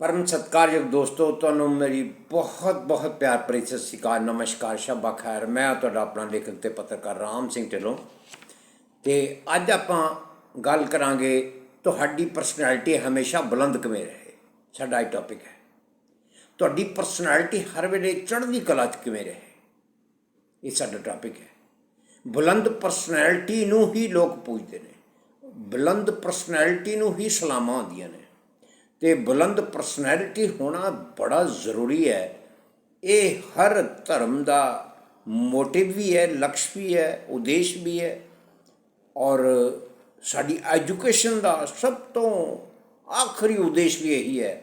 ਪਰਮ ਸਤਿਕਾਰਯੋਗ ਦੋਸਤੋ, ਤੁਹਾਨੂੰ ਮੇਰੀ ਬਹੁਤ ਬਹੁਤ ਪਿਆਰ ਭਰੀ ਸਤਿ ਸ਼੍ਰੀ ਅਕਾਲ, ਨਮਸਕਾਰ, ਸ਼ਬਾ ਖੈਰ। ਮੈਂ ਤੁਹਾਡਾ ਆਪਣਾ ਲੇਖਕ ਤੇ ਪੱਤਰਕਾਰ ਰਾਮ ਸਿੰਘ ਢਿੱਲੋਂ। ਤੇ ਅੱਜ ਆਪਾਂ ਗੱਲ ਕਰਾਂਗੇ, ਤੁਹਾਡੀ ਪਰਸਨੈਲਿਟੀ ਹਮੇਸ਼ਾ ਬੁਲੰਦ ਕਿਵੇਂ ਰਹੇ? ਸਾਡਾ ਇਹ ਟੌਪਿਕ ਹੈ। ਤੁਹਾਡੀ ਪਰਸਨੈਲਿਟੀ ਹਰ ਵੇਲੇ ਚੜ੍ਹਦੀ ਕਲਾ 'ਚ ਕਿਵੇਂ ਰਹੇ? ਇਹ ਸਾਡਾ ਟੌਪਿਕ ਹੈ। ਬੁਲੰਦ ਪਰਸਨੈਲਿਟੀ ਨੂੰ ਹੀ ਲੋਕ ਪੁੱਛਦੇ ਨੇ। ਬੁਲੰਦ ਪਰਸਨੈਲਿਟੀ ਨੂੰ ਹੀ ਸਲਾਮਾਂ ਆਉਂਦੀਆਂ ਨੇ। ਤੇ ਬੁਲੰਦ ਪਰਸਨੈਲਿਟੀ ਹੋਣਾ ਬੜਾ ਜ਼ਰੂਰੀ ਹੈ। ਇਹ ਹਰ ਧਰਮ ਦਾ ਮੋਟਿਵ ਵੀ ਹੈ, ਲਕਸ਼ ਵੀ ਹੈ, ਉਦੇਸ਼ ਵੀ ਹੈ। ਔਰ ਸਾਡੀ ਐਜੂਕੇਸ਼ਨ ਦਾ ਸਭ ਤੋਂ ਆਖਰੀ ਉਦੇਸ਼ ਵੀ ਇਹੀ ਹੈ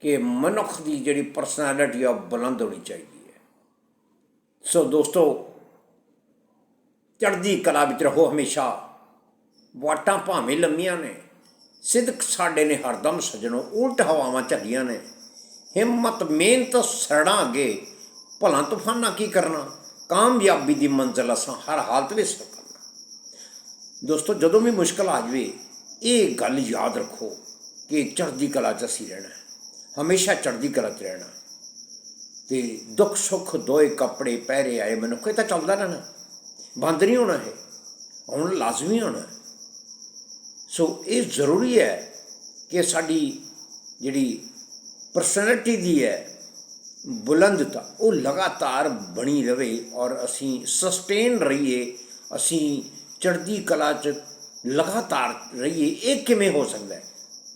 ਕਿ ਮਨੁੱਖ ਦੀ ਜਿਹੜੀ ਪਰਸਨੈਲਿਟੀ ਆ ਉਹ ਬੁਲੰਦ ਹੋਣੀ ਚਾਹੀਦੀ ਹੈ। ਸੋ ਦੋਸਤੋ, ਚੜ੍ਹਦੀ ਕਲਾ ਵਿੱਚ ਰਹੋ ਹਮੇਸ਼ਾ। ਵਾਟਾਂ ਭਾਵੇਂ ਲੰਮੀਆਂ ਨੇ ਸਿਦਕ ਸਾਡੇ ਨੇ ਹਰਦਮ ਸਜਣੋ, ਉਲਟ ਹਵਾਵਾਂ ਝੱਲੀਆਂ ਨੇ। ਹਿੰਮਤ, ਮਿਹਨਤ ਸੜਾਂ ਅੱਗੇ। ਭਲਾ ਤੂਫਾਨਾ ਕੀ ਕਰਨਾ? ਕਾਮਯਾਬੀ ਦੀ ਮੰਜ਼ਿਲ ਅਸਾਂ ਹਰ ਹਾਲਤ ਵਿੱਚ ਹਾਸਲ ਕਰਨਾ। ਦੋਸਤੋ, ਜਦੋਂ ਵੀ ਮੁਸ਼ਕਲ ਆ ਜਾਵੇ, ਇਹ ਗੱਲ ਯਾਦ ਰੱਖੋ ਕਿ ਚੜ੍ਹਦੀ ਕਲਾ 'ਚ ਅਸੀਂ ਰਹਿਣਾ ਹਮੇਸ਼ਾ ਚੜ੍ਹਦੀ ਕਲਾ 'ਚ ਰਹਿਣਾ। ਤੇ ਦੁੱਖ, ਸੁੱਖ, ਦੋਏ ਕੱਪੜੇ ਪਹਿਰੇ ਆਏ, ਮਨੁੱਖ ਇਹ ਤਾਂ ਚੱਲਦਾ ਰਹਿਣਾ। ਬੰਦ ਨਹੀਂ ਹੋਣਾ ਹੈ ਹੁਣ ਲਾਜ਼ਮੀ ਹੋਣਾ ਸੋ ਇਹ ਜ਼ਰੂਰੀ ਹੈ ਕਿ ਸਾਡੀ ਜਿਹੜੀ ਪਰਸਨੈਲਿਟੀ ਦੀ ਹੈ ਬੁਲੰਦਤਾ ਉਹ ਲਗਾਤਾਰ ਬਣੀ ਰਵੇ ਔਰ ਅਸੀਂ ਸਸਟੇਨ ਰਹੀਏ, ਅਸੀਂ ਚੜ੍ਹਦੀ ਕਲਾ 'ਚ ਲਗਾਤਾਰ ਰਹੀਏ, ਇਹ ਕਿਵੇਂ ਹੋ ਸਕਦਾ ਹੈ?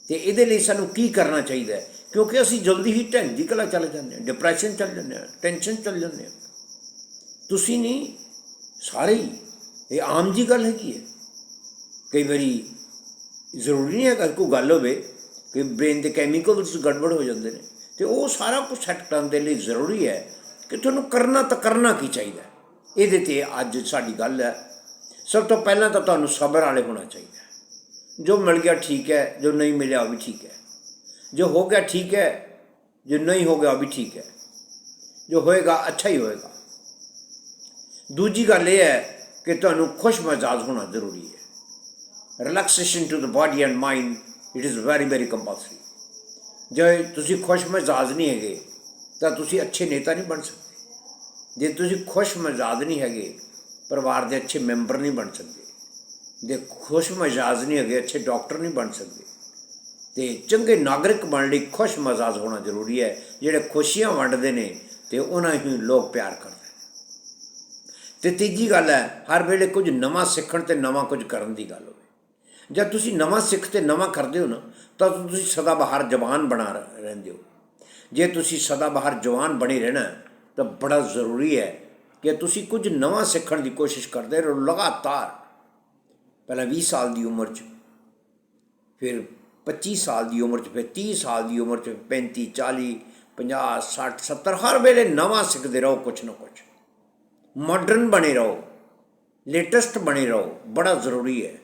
ਤੇ ਇਹਦੇ ਲਈ ਸਾਨੂੰ ਕੀ ਕਰਨਾ ਚਾਹੀਦਾ ਹੈ? ਕਿਉਂਕਿ ਅਸੀਂ ਜਲਦੀ ਹੀ ਢੰਗੀ ਕਲਾ ਚਲੇ ਜਾਂਦੇ ਹਾਂ ਡਿਪਰੈਸ਼ਨ ਚੱਲ ਜਾਂਦੇ ਹਾਂ ਟੈਨਸ਼ਨ ਚੱਲ ਜਾਂਦੇ ਹਾਂ। ਤੁਸੀਂ ਨਹੀਂ, ਸਾਰੇ ਹੀ। ਇਹ ਆਮ ਜੀ ਗੱਲ ਹੈਗੀ ਹੈ। ਕਈ ਵਾਰੀ ਜ਼ਰੂਰੀ ਨਹੀਂ ਹੈ ਕਿ ਕੋਈ ਗੱਲ ਹੋਵੇ ਕਿ ਬ੍ਰੇਨ ਦੇ ਕੈਮੀਕਲਸ ਗੜਬੜ ਹੋ ਜਾਂਦੇ ਨੇ, ਤੇ ਉਹ ਸਾਰਾ ਕੁਝ ਸੈੱਟ ਕਰਨ ਦੇ ਲਈ ਜ਼ਰੂਰੀ ਹੈ ਕਿ ਤੁਹਾਨੂੰ ਕਰਨਾ ਤਾਂ ਕਰਨਾ ਕੀ ਚਾਹੀਦਾ ਇਹਦੇ ਤੇ ਅੱਜ ਸਾਡੀ ਗੱਲ ਹੈ। ਸਭ ਤੋਂ ਪਹਿਲਾਂ ਤਾਂ ਤੁਹਾਨੂੰ ਸਬਰ ਵਾਲੇ ਹੋਣਾ ਚਾਹੀਦਾ ਜੋ ਮਿਲ ਗਿਆ ਠੀਕ ਹੈ, ਜੋ ਨਹੀਂ ਮਿਲਿਆ ਉਹ ਵੀ ਠੀਕ ਹੈ। ਜੋ ਹੋ ਗਿਆ ਠੀਕ ਹੈ, ਜੋ ਨਹੀਂ ਹੋ ਗਿਆ ਉਹ ਵੀ ਠੀਕ ਹੈ। ਜੋ ਹੋਏਗਾ, ਅੱਛਾ ਹੀ ਹੋਏਗਾ। ਦੂਜੀ ਗੱਲ ਇਹ ਹੈ ਕਿ ਤੁਹਾਨੂੰ ਖੁਸ਼ ਮਜ਼ਾਜ ਹੋਣਾ ਜ਼ਰੂਰੀ ਹੈ। Relaxation to the body and mind it is very very compulsory ਜੇ ਤੁਸੀਂ ਖੁਸ਼ ਮਜ਼ਾਜ ਨਹੀਂ ਹੈਗੇ, ਤਾਂ ਤੁਸੀਂ ਅੱਛੇ ਨੇਤਾ ਨਹੀਂ ਬਣ ਸਕਦੇ। ਜੇ ਤੁਸੀਂ ਖੁਸ਼ ਮਜ਼ਾਜ ਨਹੀਂ ਹੈਗੇ, ਪਰਿਵਾਰ ਦੇ ਅੱਛੇ ਮੈਂਬਰ ਨਹੀਂ ਬਣ ਸਕਦੇ। ਜੇ ਖੁਸ਼ ਮਜ਼ਾਜ ਨਹੀਂ ਹੈਗੇ, ਅੱਛੇ ਡਾਕਟਰ ਨਹੀਂ ਬਣ ਸਕਦੇ। ਤੇ ਚੰਗੇ ਨਾਗਰਿਕ ਬਣਨ ਲਈ ਖੁਸ਼ ਮਜ਼ਾਜ ਹੋਣਾ ਜ਼ਰੂਰੀ ਹੈ। ਜਿਹੜੇ ਖੁਸ਼ੀਆਂ ਵੰਡਦੇ ਨੇ, ਤੇ ਉਹਨਾਂ ਹੀ ਲੋਕ ਪਿਆਰ ਕਰਦੇ ਨੇ। ਤੇ ਤੀਜੀ ਗੱਲ ਹੈ, ਹਰ ਵੇਲੇ ਕੁਝ ਨਵਾਂ ਸਿੱਖਣ ਤੇ ਨਵਾਂ ਕੁਝ ਕਰਨ ਦੀ ਗੱਲ ਹੋਵੇ। ਜਦ ਤੁਸੀਂ ਨਵਾਂ ਸਿੱਖ ਤੇ ਨਵਾਂ ਕਰਦੇ ਹੋ ਨਾ, ਤਾਂ ਤੁਸੀਂ ਸਦਾ ਬਾਹਰ ਜਵਾਨ ਬਣਾ ਰ- ਰਹਿੰਦੇ ਹੋ। ਜੇ ਤੁਸੀਂ ਸਦਾ ਬਾਹਰ ਜਵਾਨ ਬਣੇ ਰਹਿਣਾ, ਤਾਂ ਬੜਾ ਜ਼ਰੂਰੀ ਹੈ ਕਿ ਤੁਸੀਂ ਕੁਝ ਨਵਾਂ ਸਿੱਖਣ ਦੀ ਕੋਸ਼ਿਸ਼ ਕਰਦੇ ਰਹੋ, ਲਗਾਤਾਰ। ਪਹਿਲਾਂ 20 ਸਾਲ ਦੀ ਉਮਰ 'ਚ, ਫਿਰ 25 ਸਾਲ ਦੀ ਉਮਰ 'ਚ, ਫਿਰ 30 ਸਾਲ ਦੀ ਉਮਰ 'ਚ 35 40 50 60 70 ਹਰ ਵੇਲੇ ਨਵਾਂ ਸਿੱਖਦੇ ਰਹੋ ਕੁਝ ਨਾ ਕੁਝ ਮਾਡਰਨ ਬਣੇ ਰਹੋ। ਲੇਟੈਸਟ ਬਣੇ ਰਹੋ। ਬੜਾ ਜ਼ਰੂਰੀ ਹੈ।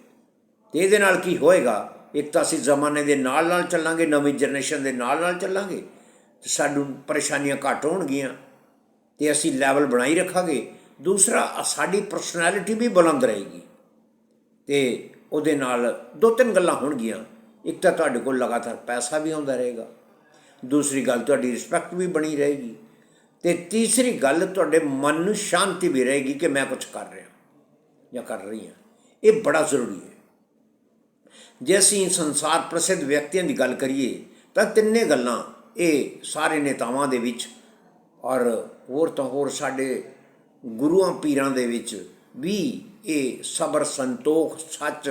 ਤੇ ਇਹਦੇ ਨਾਲ ਕੀ ਹੋਏਗਾ? ਇੱਕ ਤਾਂ ਅਸੀਂ ਜ਼ਮਾਨੇ ਦੇ ਨਾਲ ਨਾਲ ਚੱਲਾਂਗੇ, ਨਵੀਂ ਜਨਰੇਸ਼ਨ ਦੇ ਨਾਲ ਨਾਲ ਚੱਲਾਂਗੇ, ਤੇ ਸਾਨੂੰ ਪਰੇਸ਼ਾਨੀਆਂ ਘੱਟ ਹੋਣਗੀਆਂ, ਤੇ ਅਸੀਂ ਲੈਵਲ ਬਣਾਈ ਰੱਖਾਂਗੇ। ਦੂਸਰਾ ਸਾਡੀ ਪਰਸਨੈਲਿਟੀ ਵੀ ਬੁਲੰਦ ਰਹੇਗੀ, ਤੇ ਉਹਦੇ ਨਾਲ ਦੋ ਤਿੰਨ ਗੱਲਾਂ ਹੋਣਗੀਆਂ। ਇੱਕ ਤਾਂ ਤੁਹਾਡੇ ਕੋਲ ਲਗਾਤਾਰ ਪੈਸਾ ਵੀ ਆਉਂਦਾ ਰਹੇਗਾ, ਦੂਸਰੀ ਗੱਲ ਤੁਹਾਡੀ ਰਿਸਪੈਕਟ ਵੀ ਬਣੀ ਰਹੇਗੀ, ਤੇ ਤੀਸਰੀ ਗੱਲ ਤੁਹਾਡੇ ਮਨ ਨੂੰ ਸ਼ਾਂਤੀ ਵੀ ਰਹੇਗੀ ਕਿ ਮੈਂ ਕੁਝ ਕਰ ਰਿਹਾ ਜਾਂ ਕਰ ਰਹੀ ਹਾਂ। ਇਹ ਬੜਾ ਜ਼ਰੂਰੀ ਹੈ। ਜੇ ਅਸੀਂ ਸੰਸਾਰ ਪ੍ਰਸਿੱਧ ਵਿਅਕਤੀਆਂ ਦੀ ਗੱਲ ਕਰੀਏ, ਤਾਂ ਤਿੰਨੇ ਗੱਲਾਂ ਇਹ ਸਾਰੇ ਨੇਤਾਵਾਂ ਦੇ ਵਿੱਚ ਔਰ ਹੋਰ ਤਾਂ ਹੋਰ ਸਾਡੇ ਗੁਰੂਆਂ ਪੀਰਾਂ ਦੇ ਵਿੱਚ ਵੀ ਇਹ ਸਬਰ ਸੰਤੋਖ, ਸੱਚ,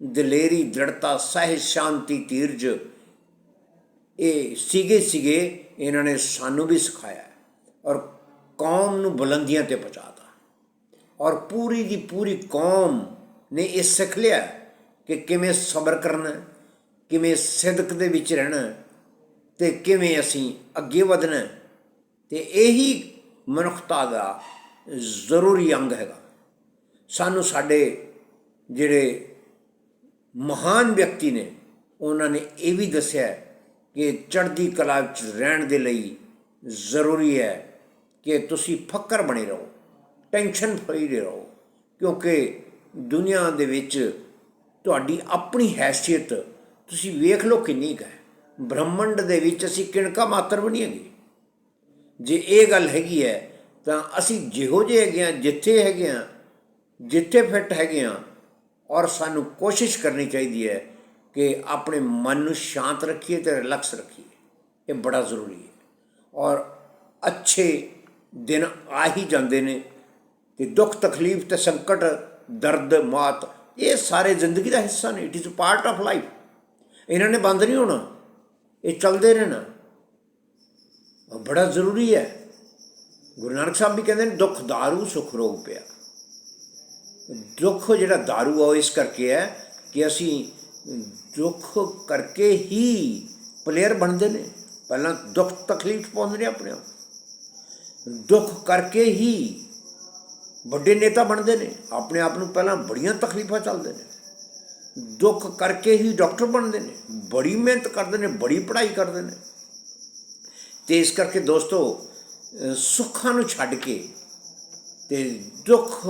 ਦਲੇਰੀ, ਦ੍ਰਿੜਤਾ ਸਹਿ ਸ਼ਾਂਤੀ, ਤੀਰਜ ਇਹ ਸੀਗੇ ਸੀਗੇ ਇਹਨਾਂ ਨੇ ਸਾਨੂੰ ਵੀ ਸਿਖਾਇਆ ਔਰ ਕੌਮ ਨੂੰ ਬੁਲੰਦੀਆਂ ਤੇ ਪਹੁੰਚਾਤਾ ਔਰ ਪੂਰੀ ਦੀ ਪੂਰੀ ਕੌਮ ਨੇ ਇਹ ਸਿੱਖ ਲਿਆ। ਕਿ ਕਿਵੇਂ ਸਬਰ ਕਰਨਾ, ਕਿਵੇਂ ਸਿਦਕ ਦੇ ਵਿੱਚ ਰਹਿਣਾ ਹੈ ਤੇ ਕਿਵੇਂ ਅਸੀਂ ਅੱਗੇ ਵਧਣਾ ਹੈ। ਤੇ ਇਹੀ ਮਨੁੱਖਤਾ ਦਾ ਜ਼ਰੂਰੀ ਅੰਗ ਹੈਗਾ ਸਾਨੂੰ ਸਾਡੇ ਜਿਹੜੇ ਮਹਾਨ ਵਿਅਕਤੀ ਨੇ, ਉਹਨਾਂ ਨੇ ਇਹ ਵੀ ਦੱਸਿਆ ਕਿ ਚੜ੍ਹਦੀ ਕਲਾ ਵਿੱਚ ਰਹਿਣ ਦੇ ਲਈ ਜ਼ਰੂਰੀ ਹੈ ਕਿ ਤੁਸੀਂ ਫੱਕਰ ਬਣੇ ਰਹੋ, ਟੈਨਸ਼ਨ ਫਰੀ ਰਹੋ, ਕਿਉਂਕਿ ਦੁਨੀਆ ਦੇ ਵਿੱਚ ਤੁਹਾਡੀ ਆਪਣੀ ਹੈਸੀਅਤ ਤੁਸੀਂ ਵੇਖ ਲਓ ਕਿੰਨੀ ਕੁ ਹੈ। ਬ੍ਰਹਮੰਡ ਦੇ ਵਿੱਚ ਅਸੀਂ ਕਿਣਕਾ ਮਾਤਰ ਵੀ ਨਹੀਂ ਹੈਗੇ। ਜੇ ਇਹ ਗੱਲ ਹੈਗੀ ਹੈ, ਤਾਂ ਅਸੀਂ ਜਿਹੋ ਜਿਹੇ ਹੈਗੇ ਹਾਂ, ਜਿੱਥੇ ਹੈਗੇ ਹਾਂ, ਜਿੱਥੇ ਫਿੱਟ ਹੈਗੇ ਹਾਂ, ਔਰ ਸਾਨੂੰ ਕੋਸ਼ਿਸ਼ ਕਰਨੀ ਚਾਹੀਦੀ ਹੈ ਕਿ ਆਪਣੇ ਮਨ ਨੂੰ ਸ਼ਾਂਤ ਰੱਖੀਏ ਤੇ ਰਿਲੈਕਸ ਰੱਖੀਏ। ਇਹ ਬੜਾ ਜ਼ਰੂਰੀ ਹੈ। ਔਰ ਅੱਛੇ ਦਿਨ ਆ ਹੀ ਜਾਂਦੇ ਨੇ ਤੇ ਦੁੱਖ ਤਕਲੀਫ ਤੇ ਸੰਕਟ, ਦਰਦ, ਮਾਤ ਇਹ ਸਾਰੇ ਜ਼ਿੰਦਗੀ ਦਾ ਹਿੱਸਾ ਨੇ it is part of life ਇਹਨਾਂ ਨੇ ਬੰਦ ਨਹੀਂ ਹੋਣਾ ਇਹ ਚੱਲਦੇ ਰਹਿਣਾ ਉਹ ਬੜਾ ਜ਼ਰੂਰੀ ਹੈ ਗੁਰੂ ਨਾਨਕ ਸਾਹਿਬ ਵੀ ਕਹਿੰਦੇ ਨੇ ਦੁੱਖ दारू ਸੁਖ ਰੋਗ ਪਿਆ ਦੁੱਖ ਜਿਹੜਾ दारू ਆ ਉਹ ਇਸ ਕਰਕੇ ਹੈ ਕਿ ਅਸੀਂ ਦੁੱਖ ਕਰਕੇ ਹੀ ਪਲੇਅਰ ਬਣਦੇ ਨੇ ਪਹਿਲਾਂ ਦੁੱਖ ਤਕਲੀਫ ਪਾਉਂਦੇ ਨੇ ਆਪਣੇ ਆਪ ਦੁੱਖ ਕਰਕੇ ਹੀ ਵੱਡੇ ਨੇਤਾ ਬਣਦੇ ਨੇ, ਆਪਣੇ ਆਪ ਨੂੰ ਪਹਿਲਾਂ ਬੜੀਆਂ ਤਕਲੀਫਾਂ ਚੱਲਦੇ ਨੇ। ਦੁੱਖ ਕਰਕੇ ਹੀ ਡਾਕਟਰ ਬਣਦੇ ਨੇ, ਬੜੀ ਮਿਹਨਤ ਕਰਦੇ ਨੇ, ਬੜੀ ਪੜ੍ਹਾਈ ਕਰਦੇ ਨੇ। ਤੇ ਇਸ ਕਰਕੇ ਦੋਸਤੋ ਸੁੱਖਾਂ ਨੂੰ ਛੱਡ ਕੇ ਤੇ ਦੁੱਖ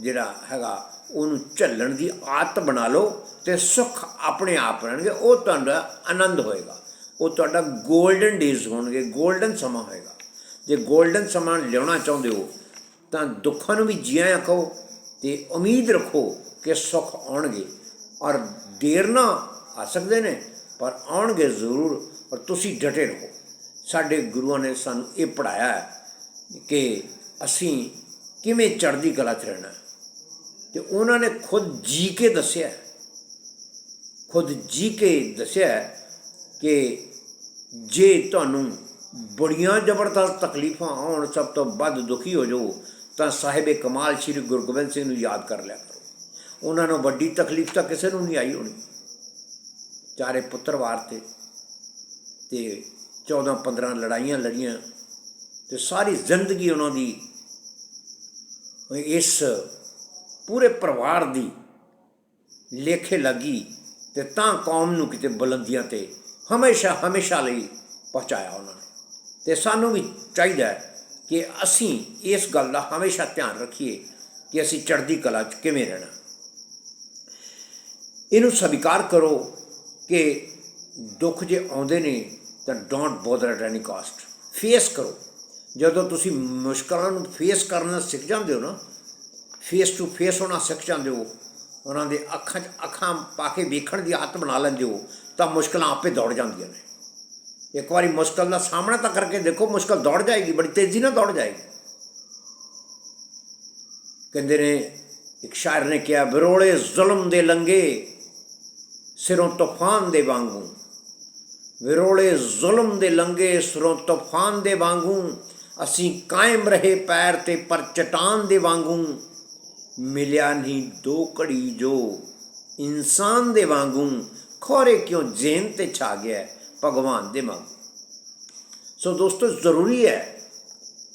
ਜਿਹੜਾ ਹੈਗਾ, ਉਹਨੂੰ ਝੱਲਣ ਦੀ ਆਦਤ ਬਣਾ ਲਓ ਤੇ ਸੁੱਖ ਆਪਣੇ ਆਪ ਰਹਿਣਗੇ, ਉਹ ਤੁਹਾਡਾ ਆਨੰਦ ਹੋਏਗਾ। ਉਹ ਤੁਹਾਡਾ ਗੋਲਡਨ ਡੇਜ਼ ਹੋਣਗੇ, ਗੋਲਡਨ ਸਮਾਂ ਹੋਏਗਾ। ਜੇ ਗੋਲਡਨ ਸਮਾਂ ਲਿਆਉਣਾ ਚਾਹੁੰਦੇ ਹੋ ਤਾਂ ਦੁੱਖਾਂ ਨੂੰ ਵੀ ਜੀਆਂ ਕਹੋ ਤੇ ਉਮੀਦ ਰੱਖੋ ਕਿ ਸੁੱਖ ਆਉਣਗੇ। ਔਰ ਦੇਰ ਨਾ ਆ ਸਕਦੇ ਨੇ, ਪਰ ਆਉਣਗੇ ਜ਼ਰੂਰ ਔਰ ਤੁਸੀਂ ਡਟੇ ਰਹੋ। ਸਾਡੇ ਗੁਰੂਆਂ ਨੇ ਸਾਨੂੰ ਇਹ ਪੜਾਇਆ ਹੈ ਕਿ ਅਸੀਂ ਕਿਵੇਂ ਚੜ੍ਹਦੀ ਕਲਾ 'ਚ ਰਹਿਣਾ। ਹੈ। ਤੇ ਉਹਨਾਂ ਨੇ ਖੁਦ ਜੀ ਕੇ ਦੱਸਿਆ ਖੁਦ ਜੀ ਕੇ ਦੱਸਿਆ ਕਿ ਜੇ ਤੁਹਾਨੂੰ ਬੜੀਆਂ ਜ਼ਬਰਦਸਤ ਤਕਲੀਫਾਂ ਆਉਣ, ਸਭ ਤੋਂ ਵੱਧ ਦੁਖੀ ਹੋ ਜਾਓ ਤਾਂ ਸਾਹਿਬ ਕਮਾਲ ਸ੍ਰੀ ਗੁਰੂ ਗੋਬਿੰਦ ਸਿੰਘ ਨੂੰ ਯਾਦ ਕਰ ਲਿਆ ਕਰੋ। ਉਹਨਾਂ ਨੂੰ ਵੱਡੀ ਤਕਲੀਫ ਤਾਂ ਕਿਸੇ ਨੂੰ ਨਹੀਂ ਆਈ ਹੋਣੀ। ਚਾਰੇ ਪੁੱਤਰ ਵਾਰ ਤੇ ਤੇ 14 15 ਲੜਾਈਆਂ ਲੜੀਆਂ ਤੇ ਸਾਰੀ ਜ਼ਿੰਦਗੀ ਉਹਨਾਂ ਦੀ ਇਸ ਪੂਰੇ ਪਰਿਵਾਰ ਦੀ ਲੇਖੇ ਲੱਗੀ ਤੇ ਤਾਂ ਕੌਮ ਨੂੰ ਕਿਤੇ ਬੁਲੰਦੀਆਂ ਤੇ ਹਮੇਸ਼ਾ ਹਮੇਸ਼ਾ ਲਈ ਪਹੁੰਚਾਇਆ ਉਹਨਾਂ ਨੇ। ਤੇ ਸਾਨੂੰ ਵੀ ਚਾਹੀਦਾ ਹੈ ਕਿ ਅਸੀਂ ਇਸ ਗੱਲ ਦਾ ਹਮੇਸ਼ਾ ਧਿਆਨ ਰੱਖੀਏ ਕਿ ਅਸੀਂ ਚੜ੍ਹਦੀ ਕਲਾ 'ਚ ਕਿਵੇਂ ਰਹਿਣਾ। ਇਹਨੂੰ ਸਵੀਕਾਰ ਕਰੋ ਕਿ ਦੁੱਖ ਜੇ ਆਉਂਦੇ ਨੇ ਤਾਂ don't bother at any cost face ਕਰੋ। ਜਦੋਂ ਤੁਸੀਂ ਮੁਸ਼ਕਲਾਂ ਨੂੰ ਫੇਸ ਕਰਨਾ ਸਿੱਖ ਜਾਂਦੇ ਹੋ ਨਾ ਫੇਸ ਟੂ ਫੇਸ ਹੋਣਾ ਸਿੱਖ ਜਾਂਦੇ ਹੋ, ਉਹਨਾਂ ਦੇ ਅੱਖਾਂ 'ਚ ਅੱਖਾਂ ਪਾ ਕੇ ਵੇਖਣ ਦੀ ਆਦਤ ਬਣਾ ਲੈਂਦੇ ਹੋ, ਤਾਂ ਮੁਸ਼ਕਲਾਂ ਆਪੇ ਦੌੜ ਜਾਂਦੀਆਂ ਨੇ। ਇੱਕ ਵਾਰੀ ਮੁਸ਼ਕਲ ਦਾ ਸਾਹਮਣਾ ਤਾਂ ਕਰਕੇ ਦੇਖੋ, ਮੁਸ਼ਕਲ ਦੌੜ ਜਾਏਗੀ, ਬੜੀ ਤੇਜ਼ੀ ਨਾਲ ਦੌੜ ਜਾਏਗੀ। ਕਹਿੰਦੇ ਨੇ, ਇੱਕ ਸ਼ਾਇਰ ਨੇ ਕਿਹਾ, ਵਿਰੋਲੇ ਜ਼ੁਲਮ ਦੇ ਲੰਗੇ ਸਿਰੋਂ ਤੂਫਾਨ ਦੇ ਵਾਂਗੂ। ਵਿਰੋਲੇ ਜ਼ੁਲਮ ਦੇ ਲੰਗੇ ਸਿਰੋਂ ਤੂਫਾਨ ਦੇ ਵਾਂਗੂ। ਅਸੀਂ ਕਾਇਮ ਰਹੇ ਪੈਰ ਤੇ ਪਰ ਚਟਾਨ ਦੇ ਵਾਂਗੂ। ਮਿਲਿਆ ਨਹੀਂ ਦੋ ਘੜੀ ਜੋ ਇਨਸਾਨ ਦੇ ਵਾਂਗੂ। ਖੋਰੇ ਕਿਉਂ ਜੇਨ ਤੇ ਛਾ ਗਿਆ? ਭਗਵਾਨ ਦੇ ਵਾਂਗੂ ਸੋ ਦੋਸਤੋ, ਜ਼ਰੂਰੀ ਹੈ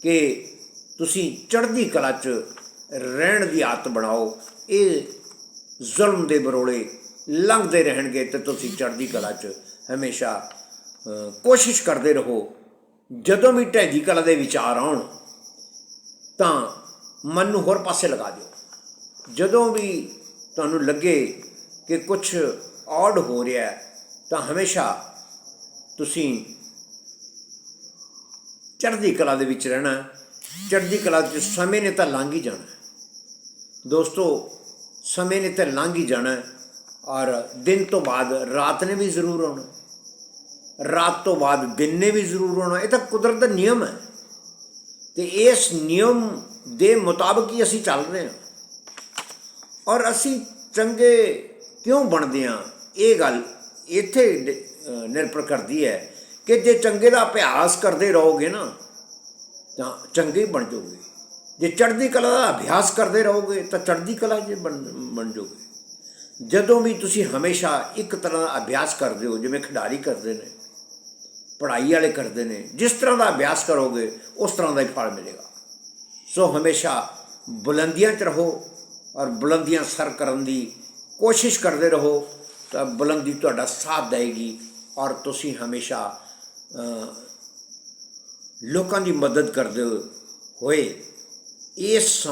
ਕਿ ਤੁਸੀਂ ਚੜ੍ਹਦੀ ਕਲਾ 'ਚ ਰਹਿਣ ਦੀ ਆਦਤ ਬਣਾਓ। ਇਹ ਜ਼ੁਲਮ ਦੇ ਬਰੋਲੇ ਲੰਘਦੇ ਰਹਿਣਗੇ ਤੇ ਤੁਸੀਂ ਚੜ੍ਹਦੀ ਕਲਾ 'ਚ ਹਮੇਸ਼ਾ ਕੋਸ਼ਿਸ਼ ਕਰਦੇ ਰਹੋ। ਜਦੋਂ ਵੀ ਢਹਿੰਦੀ ਕਲਾ ਦੇ ਵਿਚਾਰ ਆਉਣ, ਤਾਂ ਮਨ ਨੂੰ ਹੋਰ ਪਾਸੇ ਲਗਾ ਦਿਓ। ਜਦੋਂ ਵੀ ਤੁਹਾਨੂੰ ਲੱਗੇ ਕਿ ਕੁਝ ਔਡ ਹੋ ਰਿਹਾ ਤਾਂ ਹਮੇਸ਼ਾ ਤੁਸੀਂ ਚੜ੍ਹਦੀ ਕਲਾ ਦੇ ਵਿੱਚ ਰਹਿਣਾ ਚੜ੍ਹਦੀ ਕਲਾ ਚ ਸਮੇਂ ਨੇ ਤਾਂ ਲੰਘ ਹੀ ਜਾਣਾ ਦੋਸਤੋ, ਸਮੇਂ ਨੇ ਤਾਂ ਲੰਘ ਹੀ ਜਾਣਾ ਔਰ ਦਿਨ ਤੋਂ ਬਾਅਦ ਰਾਤ ਨੇ ਵੀ ਜ਼ਰੂਰ ਆਉਣਾ ਰਾਤ ਤੋਂ ਬਾਅਦ ਦਿਨ ਨੇ ਵੀ ਜ਼ਰੂਰ ਆਉਣਾ ਇਹ ਤਾਂ ਕੁਦਰਤ ਦਾ ਨਿਯਮ ਹੈ। ਤੇ ਇਸ ਨਿਯਮ ਦੇ ਮੁਤਾਬਕ ਹੀ ਅਸੀਂ ਚੱਲ ਰਹੇ ਹਾਂ। ਔਰ ਅਸੀਂ ਚੰਗੇ ਕਿਉਂ ਬਣਦੇ ਹਾਂ? ਇਹ ਗੱਲ ਇੱਥੇ ਡ- ਨਿਰਭਰ ਕਰਦੀ ਹੈ ਕਿ ਜੇ ਚੰਗੇ ਦਾ ਅਭਿਆਸ ਕਰਦੇ ਰਹੋਗੇ ਨਾ, ਤਾਂ ਚੰਗੇ ਬਣ ਜਾਓਗੇ। ਜੇ ਚੜ੍ਹਦੀ ਕਲਾ ਦਾ ਅਭਿਆਸ ਕਰਦੇ ਰਹੋਗੇ, ਤਾਂ ਚੜ੍ਹਦੀ ਕਲਾ ਜੇ ਬਣ ਬਣ ਜਾਓਗੇ। ਜਦੋਂ ਵੀ ਤੁਸੀਂ ਹਮੇਸ਼ਾ ਇੱਕ ਤਰ੍ਹਾਂ ਦਾ ਅਭਿਆਸ ਕਰਦੇ ਹੋ, ਜਿਵੇਂ ਖਿਡਾਰੀ ਕਰਦੇ ਨੇ, ਪੜ੍ਹਾਈ ਵਾਲੇ ਕਰਦੇ ਨੇ, ਜਿਸ ਤਰ੍ਹਾਂ ਦਾ ਅਭਿਆਸ ਕਰੋਗੇ, ਉਸ ਤਰ੍ਹਾਂ ਦਾ ਹੀ ਫਲ ਮਿਲੇਗਾ। ਸੋ ਹਮੇਸ਼ਾ ਬੁਲੰਦੀਆਂ 'ਚ ਰਹੋ ਔਰ ਬੁਲੰਦੀਆਂ ਸਰ ਕਰਨ ਦੀ ਕੋਸ਼ਿਸ਼ ਕਰਦੇ ਰਹੋ, ਤਾਂ ਬੁਲੰਦੀ ਤੁਹਾਡਾ ਸਾਥ ਦੇਗੀ ਔਰ ਤੁਸੀਂ ਹਮੇਸ਼ਾ ਲੋਕਾਂ ਦੀ ਮਦਦ ਕਰਦੇ ਹੋਏ ਇਸ ਸਮਾਂ